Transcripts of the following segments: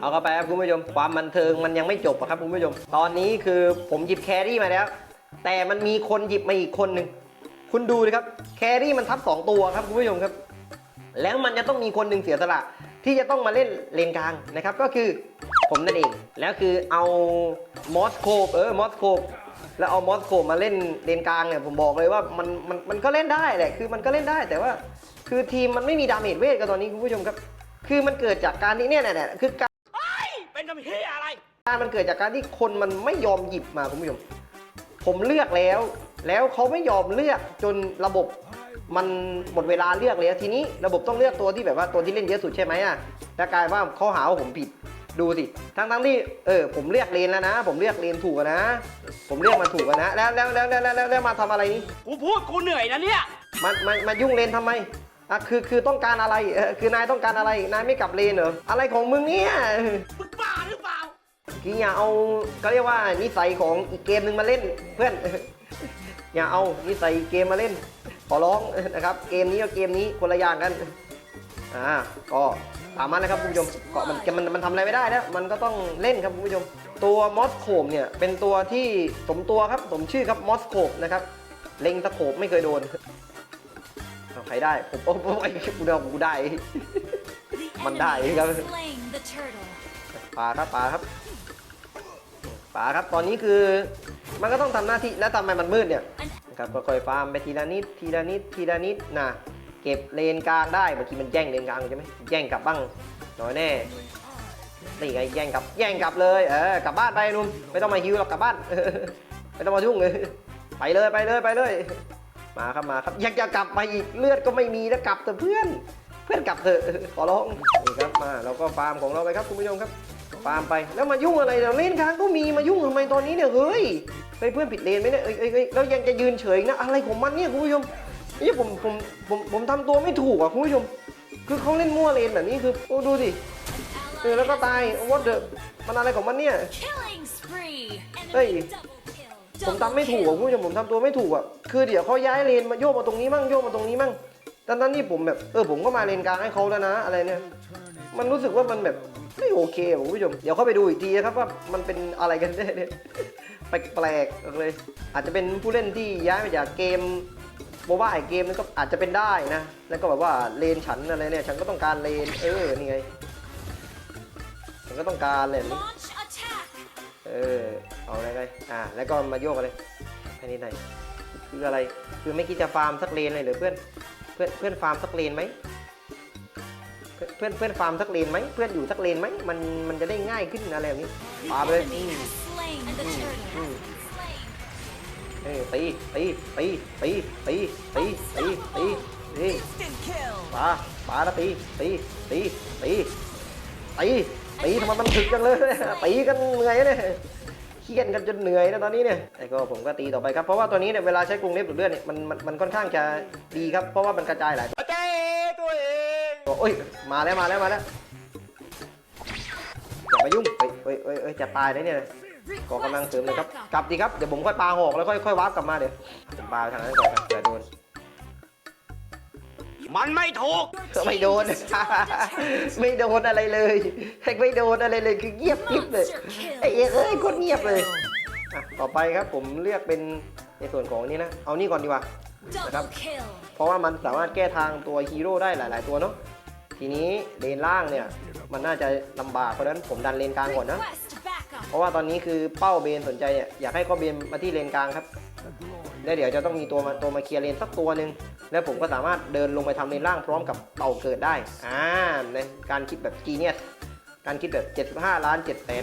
เอาเข้าไปครับคุณผู้ชมความบันเทิงมันยังไม่จบอะครับคุณผู้ชม ตอนนี้คือผมหยิบแครี่มาแล้ว แต่มันมีคนหยิบมาอีกคนหนึ่งคุณดูดิครับแครี่มันทับ 2 ตัวครับคุณผู้ชมครับ แล้วมันจะต้องมีคนหนึ่งเสียสละ ที่จะต้องมาเล่นเลนกลางนะครับ ก็คือผมนั่นเอง แล้วคือเอามอสโคปเออมอสโคปแล้วเอามอสโคปมาเล่นเลนกลางเนี่ยผมบอกเลยว่ามันมันมันก็เล่นได้แหละคือมันก็เล่นได้แต่ว่า คือทีมมันไม่มีดาเมจเวทกันตอนนี้คุณผู้ชมครับ คือมันเกิดจากการที่เนี่ยเนี่ยเนี่ยคือการเป็นทำเฮียอะไรการมันเกิดจากการที่คนมันไม่ยอมหยิบมาคุณผู้ชมผมเลือกแล้ว แล้วเขาไม่ยอมเลือกจนระบบมันหมดเวลาเลือกแล้วทีนี้ระบบต้องเลือกตัวที่แบบว่าตัวที่เล่นเยอะสุดใช่ไหมอะแล้วกลายว่าเขาหาว่าผมผิดดูสิทั้งทั้งๆที่เออผมเลือกเลนแล้วนะ ผมเลือกเลนถูกอะนะ ผมเลือกมาถูกอะนะแล้วแล้วแล้วแล้วแล้วแล้วแล้วมาทำอะไรนี่กูพูดกูเหนื่อยนะเนี่ยมามามายุ่งเลนทำไม อะคือคือต้องการอะไรเออคือนายต้องการอะไรนายไม่กลับเลนเหรออะไรของมึงเนี่ยมึงบ้าหรือเปล่าคืออย่าเอาก็เรียกว่านิสัยของอีกเกมหนึ่งมาเล่นเพื่อนอย่าเอานิสัยอีกเกมมาเล่น ขอร้องนะครับ เกมนี้กับเกมนี้คนละอย่างกันอ่าก็ตามมันนะครับคุณผู้ชมก็มันมันมันทำอะไรไม่ได้แล้วมันก็ต้องเล่นครับคุณผู้ชม ตัวมอสโคมเนี่ยเป็นตัวที่สมตัวครับสมชื่อครับมอสโคมนะครับเล็งตะโขบไม่เคยโดนเอา ใครได้ ผมโอ้โหไอ้กูเดากูได้ มันได้ครับ Turtle. ปลาครับปลาครับปลาครับ ตอนนี้คือ มันก็ต้องทำหน้าที่ แล้วทำไมมันมืดเนี่ย An นะครับค่อยๆฟาร์มไปทีละนิด ทีละนิด ทีละนิดนะเก็บเลนกลางได้บางทีมันแย่งเลนกลางใช่ไหมแย่งกลับบ้าง น้อยแน่นี่ไงแย่งกลับ แย่งกลับเลย เออ กลับบ้านไปนุ่ม ไม่ต้องมาฮิวหรอกกลับบ้าน ไม่ต้องมายุ่งเลย ไปเลย ไปเลย ไปเลย มาครับมาครับอยากจะกลับมาอีกเลือดก็ไม่มีแล้วกลับแต่เพื่อน เพื่อนกลับเถอะขอร้องนี่ครับมาเราก็ฟาร์มของเราไปครับคุณผู้ชมครับฟาร์มไปแล้วมายุ่งอะไรเดี๋ยวเลนค้างก็มีมายุ่งทำไมตอนนี้เนี่ยเฮ้ยเฮ้ยเพื่อนผิดเลนไหมเนี่ยเอ้ยเอ้ยเอ้ยแล้วยังจะยืนเฉยอีกนะอะไรของมันเนี่ยคุณผู้ชมนี่ผมผมผมผมทำตัวไม่ถูกอะคุณผู้ชม คือเขาเล่นมั่วเลนแบบนี้คือโอ้ดูสิเออแล้วก็ตายวัดเดอะมันอะไรของมันเนี่ย killing spree. Hey. Enemy double kill. ผมทำไม่ถูกอะคุณผู้ชมผมทำตัวไม่ถูกอะคือเดี๋ยวเขาย้ายเลนมาโยกมาตรงนี้มั่งโยกมาตรงนี้มั่งตอนนั้นนี่ผมแบบเออผมก็มาเลนกลางให้เขาแล้วนะอะไรเนี่ย มันรู้สึกว่ามันแบบไม่โอเคอะคุณผู้ชมเดี๋ยวเข้าไปดูอีกทีนะครับว่ามันเป็นอะไรกันแน่เนี่ยแปลกๆเลย อาจจะเป็นผู้เล่นที่ย้ายมาจากเกมโมบ้าไอเกมนั้นก็อาจจะเป็นได้นะ แล้วก็แบบว่าเลนฉันอะไรเนี่ยฉันก็ต้องการเลนเออนี่ไงฉันก็ต้องการเลย Launch attack. เออ เอาอะไรไปอ่า แล้วก็มาโยกอะไรแค่นี้ไหนคืออะไร คือไม่คิดจะฟาร์มสักเลนเลยเหรือเพื่อน เพื่อนเพื่อนฟาร์มสักเลนไหมเพื่อนเพื่อนเพื่อนฟาร์มสักเลนไหม เพื่อนอยู่สักเลนไหม มันมันจะได้ง่ายขึ้นอะไรแบบนี้ฟาร์มเลย Enemy has slain the turtle. Slain. เออตีตีตีตีตีตีตีตีตี Instant kill ปาปาแล้วตีตีตีตีตีตีทำไมมันถึกจังเลยตีกันเหนื่อยเนี่ย เครียดกันจนเหนื่อยนะตอนนี้เนี่ยแต่ก็ผมก็ตีต่อไปครับ เพราะว่าตัวนี้เนี่ยเวลาใช้กรุงเล็บหรือเลือดเนี่ยมันมันมันค่อนข้างจะดีครับ เพราะว่ามันกระจายหลายตัวเจ้ตัวเองโอ้ยมาแล้วมาแล้วมาแล้วอย่ามายุ่งเฮ้ยเฮ้ยเฮ้ยเฮ้ยจะตายได้เนี่ยก็กำลังเสริมเลยครับ กลับดีครับ เดี๋ยวผมค่อยปาหอกแล้วค่อยค่อยวาร์ปกลับมาเดี๋ยวผมปาทางนั้นก่อนครับเดี๋ยวโดน มันไม่ถูก ไม่โดน ไม่โดนอะไรเลยไม่โดนอะไรเลยคือเงียบกริบเลยไอ้เอ้ยเอ้ยโคนเงียบเลยอะต่อไปครับผมเลือกเป็นในส่วนของนี้นะ เอานี่ก่อนดีกว่า Double kill. เพราะว่ามันสามารถแก้ทางตัวฮีโร่ได้หลาย ๆ ตัวเนาะทีนี้เลนล่างเนี่ยมันน่าจะลำบากเพราะฉะนั้นผมดันเลนกลางก่อนนะ Request backup. เพราะว่าตอนนี้คือเป้าเบนสนใจเนี่ยอยากให้เขาเบนมาที่เลนกลางครับ แล้วเดี๋ยวจะต้องมีตัวมาตัวมาเคลียร์เลนสักตัวหนึ่งแล้วผมก็สามารถเดินลงไปทำเลนล่างพร้อมกับเต่าเกิดได้อ่าในการคิดแบบจีเนียสการคิดแบบ 75 ล้าน7แสน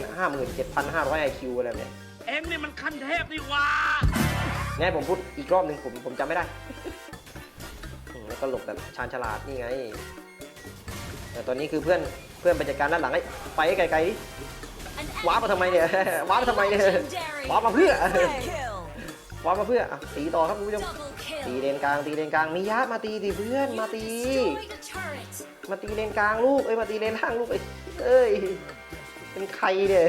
57,500 IQ อะไรแบบเนี้ยเอ็งนี่มันขั้นเทพนี่หว่างั้นผมพูดอีกรอบหนึ่งผมผมจำไม่ได้อืมแล้วก็หลบแบบชาญฉลาดนี่ไง แต่ตอนนี้คือเพื่อนเพื่อนไปจัดการด้านหลังไอ้ไปให้ไกลๆดิ An ว้าร์ปมาทำไมเนี่ยว้าร์ปมาทำไมเนี่ย Legendary. ว้าร์ปมาเพื่อ Kill. วาร์ปมาเพื่ออะตีต่อครับคุณผู้ชมตีเลนกลางตีเลนกลางมียะมาตีดิเพื่อนมาตี มาตีเลนกลางลูกเอ้ยมาตีเลนล่างลูกเอ้ยเอ้ยเป็นใครเนี่ย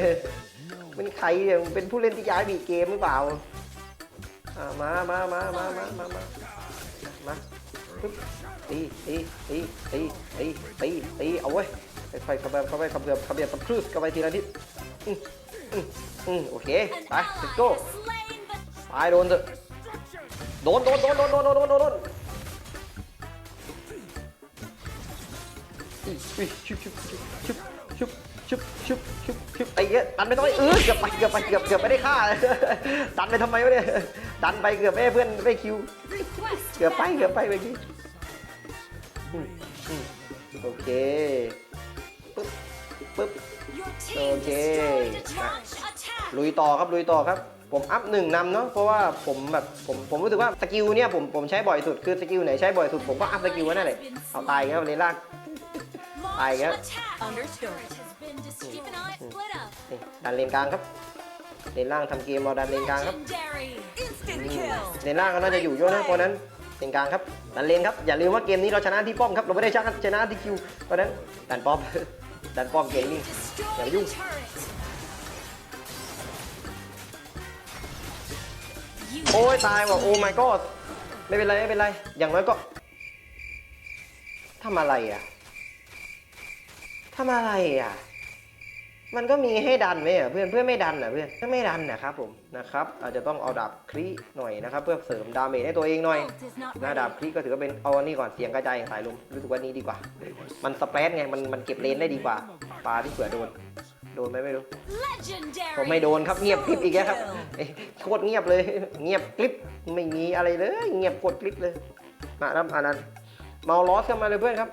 เป็นใครเนี่ยเป็นผู้เล่นที่ย้ายบีเกมหรือเปล่าอ่ามามามามามามามามาปึ๊บตีตีตีตีตีตีตีเอาเว้เอค่อยๆเข้าไปเข้าไปขบเบือบขบเบือบกับครูสเข้าไปทีละนิดอืมอืมอืมโอเคไป ally let's go has slain the ไปโดนเถอะโดนโดนโดนโดนโดนโดนโดนโดนโดนอุ้ยอุ้ยชุบชุบชุบชุบชุบชุบชุบชุบไอ้เงี้ยดันไปต้องเออเกือบไปเกือบไปเกือบเกือบไม่ได้ฆ่าดันไปทำไมวะเนี่ยดันไปเกือบไม่ให้เพื่อนไม่คิว request เกือบไป battle. เกือบไปเมื่อกี้อืมอืมโอเคปึ๊บปึ๊บ Your team Okay. destroyed a charge attack. ลุยต่อครับลุยต่อครับ ผมอัพหนึ่งนำเนาะเพราะว่าผมแบบผมผมรู้สึกว่าสกิลเนี่ยผมผมใช้บ่อยสุดคือสกิลไหนใช้บ่อยสุดผมก็อัพสกิลไว้นั่นแหละเอาตายแล้วเลยลาก Launch I got- attack. Understood. Turret has been destroyed. Keep an eye split up. นี่ดันเลนกลางครับเลนล่างทำเกมเราดันเลนกลางครับเลนล่างก็น่าจะอยู่เยอะนะเพราะนั้นเลนกลางครับดันเลนครับอย่าลืมว่าเกมนี้เราชนะที่ป้อมครับเราไม่ได้ชนะชนะที่คิวเพราะนั้นดันป้อมดันป้อมเกมนี้ Destroy Yeah, the you- turret. โอ้ยตายว่ะโอ้ my god ไม่เป็นไรไม่เป็นไร อย่างน้อยก็ทำอะไรอะทำอะไรอะ มันก็มีให้ดันไหมอะเพื่อนเพื่อนไม่ดันอะเพื่อนถ้าไม่ดันนะครับผมนะครับอาจจะต้องเอาดาบคลีหน่อยนะครับ เพื่อเสริมดาเมจให้ตัวเองหน่อยน้า ready. ดาบคลีก็ถือว่าเป็นเอาอันนี้ก่อนเสียงกระจายสายลมรู้สึกว่านี้ดีกว่า มันสเปรดไงมันมันเก็บเลนได้ดีกว่าปลาที่เผื่อโดน โดนไหมไม่รู้ Legendary. ผมไม่โดนครับเงียบกริบอีกแล้วครับเอ้ยโคตรเงียบเลย เงียบกริบไม่มีอะไรเลย เงียบกดกริบเลยมาครับอันนั้นเมาลอสเข้ามาเลยเพื่อนครับ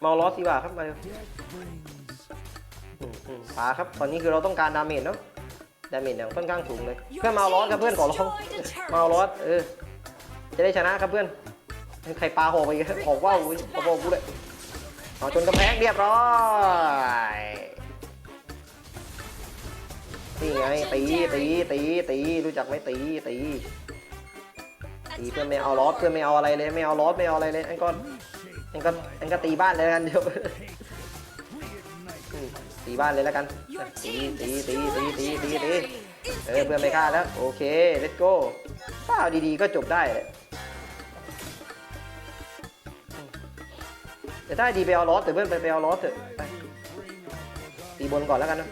เมาลอสดีกว่าครับมาเลยอืมอืมปาครับตอนนี้คือเราต้องการดาเมจเนาะดาเมจอย่างค่อนข้างสูงเลย เพื่อนเมาลอสครับเพื่อนขอร้องเมาลอสเออจะได้ชนะครับเพื่อนใครปาหอกไปอีกหอกว่าวขอบอกกูเลยเอาชนกำแพงเรียบร้อย นี่ไงตีตีตีตีรู้จักไหมตีตีตีเพื่อนไม่เอาลอสเพื่อนไม่เอาอะไรเลยไม่เอาลอสไม่เอาอะไรเลยอันก็อันก็อันก็ตีบ้านเลยแล้วกันเดี๋ยวตีบ้านเลยแล้วกันตีตีตีตีตีตีตีเออเพื่อนไม่ฆ่าแล้วโอเค let's go ป้าวดีๆก็จบได้แหละจะได้ดีไปเอาลอเถอะเพื่อนไปไปเอาลอเถอะไปตีบนก่อนแล้วกันนะ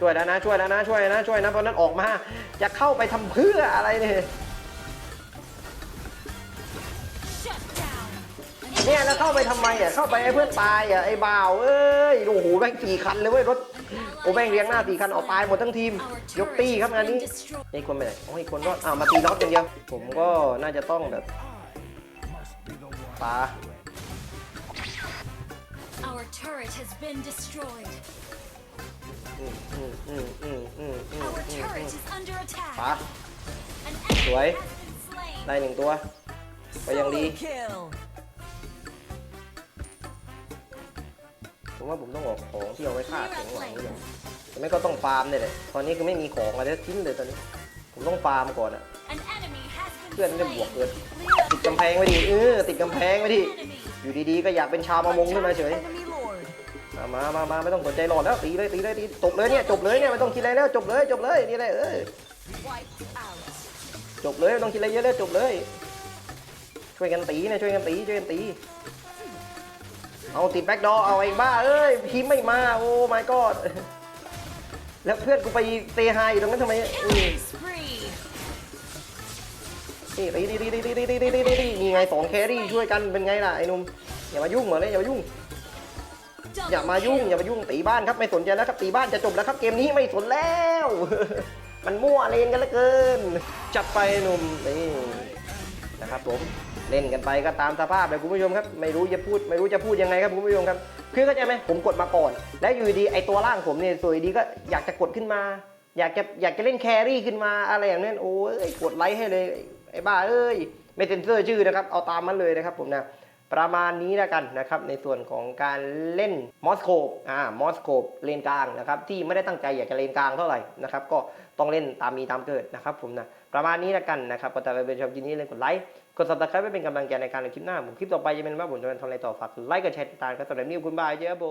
ช่วยแล้วนะช่วยแล้วนะช่วยนะช่วยนะเพราะนั้นออกมาจะเข้าไปทำเพื่ออะไรเนี่ยเนี่ยแล้วเข้าไปทำไมอะเข้าไปให้เพื่อนตายอะไอ้บ่าวเอ้ยโอ้โหแม่งสี่คันเลยเว้ยรถโอ้แม่งเรียงหน้าสี่คันเอาตายหมดทั้งทีม ยกตีครับงานนี้ไอ้คนไปไหนโอ้ยคนก็อ้าวมาตีน็อตอย่างเดียวผมก็น่าจะต้องแบบปา ปา attack. An enemy Đuổi. has been slain. ได้หนึ่งตัวก็ยังดี Solo kill. ผมว่าผมต้องออกของที่เอาไว้ฆ่าแข็งหวังนี่อย่างแต่ไม่ก็ต้องฟาร์มเนี่ยแหละ ตอนนี้คือไม่มีของอะไรทั้งชิ้นเลยตอนนี้ ผมต้องฟาร์มก่อนอะ An enemy has been เพื่อนไม่บวก slain. เกิน Clear ติดกำแพงไว้ดิ เออ ติดกำแพงไว้ดิ enemy. อยู่ดีๆ ก็อยากเป็นชาวประมงขึ้นมาเฉย Enemy lord. มามามามาไม่ต้องสนใจหลอดแล้วตีเลยตีเลยตีจบเลยเนี่ยจบเลยเนี่ยไม่ต้องคิดอะไรแล้วจบเลยจบเลยนี่แหละเออจบเลยไม่ต้องคิดอะไรเยอะแล้วจบเลย ช่วยกันตีนะช่วยกันตีช่วยกันตี เอาติดแบ็กดอเอาไอ้บ้าเอ้ยทีมไม่มาโอ้ my god แล้วเพื่อนกูไปเซฮายอยู่ตรงนั้นทำไมอืม Killing spree. นี่ตีตีตีตีตีตีตีตีตีตีนี่ไงสองแครี่ช่วยกันเป็นไงล่ะไอ้นุ่มอย่ามายุ่งเหมือนเลยอย่ามายุ่ง อย่ามายุ่งอย่ามายุ่งตีบ้านครับไม่สนใจแล้วครับตีบ้านจะจบแล้วครับเกมนี้ไม่สนแล้ว มันมั่วเลนกันเหลือเกิน จัดไปหนุ่มนี่นะครับผมเล่นกันไปก็ตามสภาพเลยคุณผู้ชมครับ ไม่รู้จะพูดไม่รู้จะพูดยังไงครับคุณผู้ชมครับคือเข้าใจไหมผมกดมาก่อน แล้วอยู่ดีไอตัวล่างผมเนี่ยสวยดีก็อยากจะกดขึ้นมา อยากจะอยากจะเล่นแครี่ขึ้นมาอะไรอย่างนั้นโอ้ยกดไลค์ให้เลยไอ้บ้าเอ้ยไม่เซ็นเซอร์ชื่อนะครับเอาตามมันเลยนะครับผมนะ ประมาณนี้แล้วกันนะครับในส่วนของการเล่นมอสโคปอ่ามอสโคปเลนกลางนะครับที่ไม่ได้ตั้งใจอยากจะเลนกลางเท่าไหร่นะครับก็ต้องเล่นตามมีตามเกิดนะครับผมนะประมาณนี้แล้วกันนะครับก็จะไปเป็นชอบคลิปนี้เลยกดไลค์กดซับสไครป์ไว้เป็นกำลังใจในการในคลิปหน้าผมคลิปต่อไปจะเป็นว่าผมจะเป็นทำอะไรต่อฝากไลค์กดแชร์ติดตามกันสำหรับนี้คุณบายเจ้าโบ